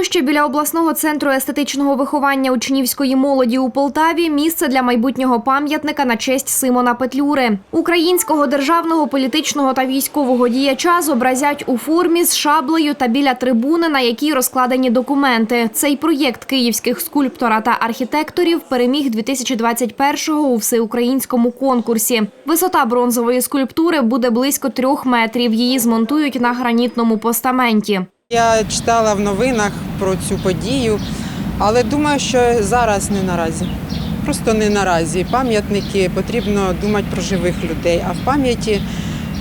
площа біля обласного центру естетичного виховання учнівської молоді у Полтаві місце для майбутнього пам'ятника на честь Симона Петлюри. Українського державного політичного та військового діяча зобразять у формі з шаблею та біля трибуни, на якій розкладені документи. Цей проєкт київських скульптора та архітекторів переміг 2021-го у всеукраїнському конкурсі. Висота бронзової скульптури буде близько трьох метрів. Її змонтують на гранітному постаменті. Я читала в новинах про цю подію, але думаю, що зараз не наразі. Просто не наразі. Пам'ятники потрібно думати про живих людей. А в пам'яті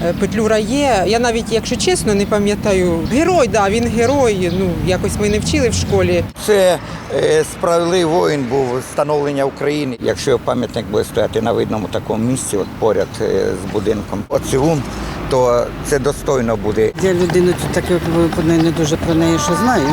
е, Петлюра є. Я навіть, якщо чесно, не пам'ятаю. Герой, да, він герой. Ну якось ми не вчили в школі. Це е, справедливий воїн був встановлення України. Якщо пам'ятник буде стояти на видному такому місці, от поряд е, з будинком Оцілун, то це достойно буде. Я людину тут таке випадне не дуже про неї що знаю.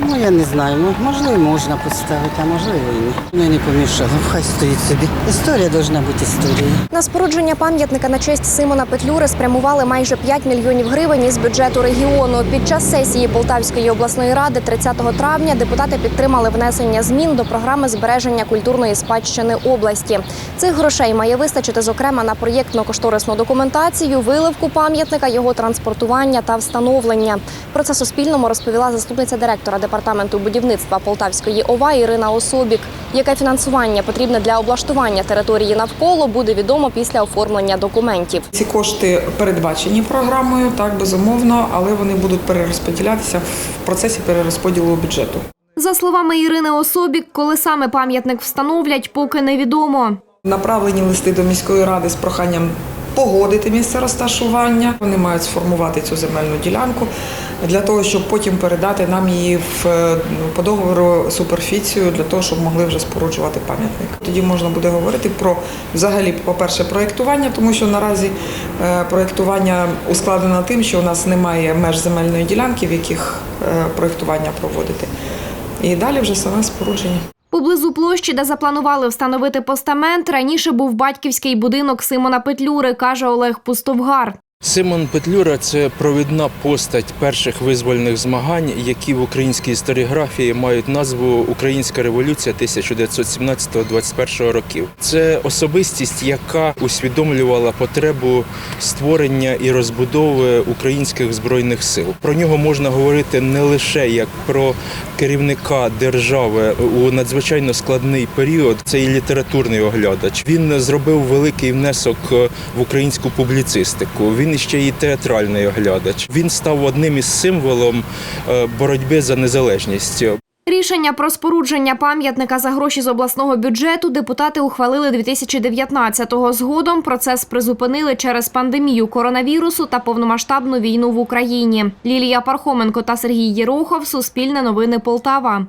Тому я не знаю. Ну, можливо, можна поставити, а можливо і ні. Ну, не помішало, хай стоїть собі. Історія повинна бути історією. На спорудження пам'ятника на честь Симона Петлюри спрямували майже 5 мільйонів гривень із бюджету регіону. Під час сесії Полтавської обласної ради 30 травня депутати підтримали внесення змін до програми збереження культурної спадщини області. Цих грошей має вистачити, зокрема, на проєктно-кошторисну документацію, виливку пам'ятника, його транспортування та встановлення. Про це Суспільному розповіла заступниця директора департаменту будівництва Полтавської ОВА Ірина Особік. Яке фінансування потрібне для облаштування території навколо, буде відомо після оформлення документів. Ці кошти передбачені програмою, так безумовно, але вони будуть перерозподілятися в процесі перерозподілу бюджету. За словами Ірини Особік, коли саме пам'ятник встановлять, поки невідомо. Направлені листи до міської ради з проханням погодити місце розташування. Вони мають сформувати цю земельну ділянку для того, щоб потім передати нам її в е, по договору суперфіцію для того, щоб могли вже споруджувати пам'ятник. Тоді можна буде говорити про взагалі, по-перше, проєктування, тому що наразі е, проєктування ускладнено тим, що у нас немає меж земельної ділянки, в яких е, проєктування проводити. І далі вже саме спорудження. Поблизу площі, де запланували встановити постамент, раніше був батьківський будинок Симона Петлюри, каже Олег Пустовгар. Симон Петлюра це провідна постать перших визвольних змагань, які в українській історіографії мають назву Українська революція 1917-21 років. Це особистість, яка усвідомлювала потребу створення і розбудови українських збройних сил. Про нього можна говорити не лише як про керівника держави у надзвичайно складний період. Це і літературний оглядач. Він зробив великий внесок в українську публіцистику. Він ще і театральний оглядач. Він став одним із символом е, боротьби за незалежність. Рішення про спорудження пам'ятника за гроші з обласного бюджету депутати ухвалили 2019-го. Згодом процес призупинили через пандемію коронавірусу та повномасштабну війну в Україні. Лілія Пархоменко та Сергій Єрохов. Суспільне новини Полтава.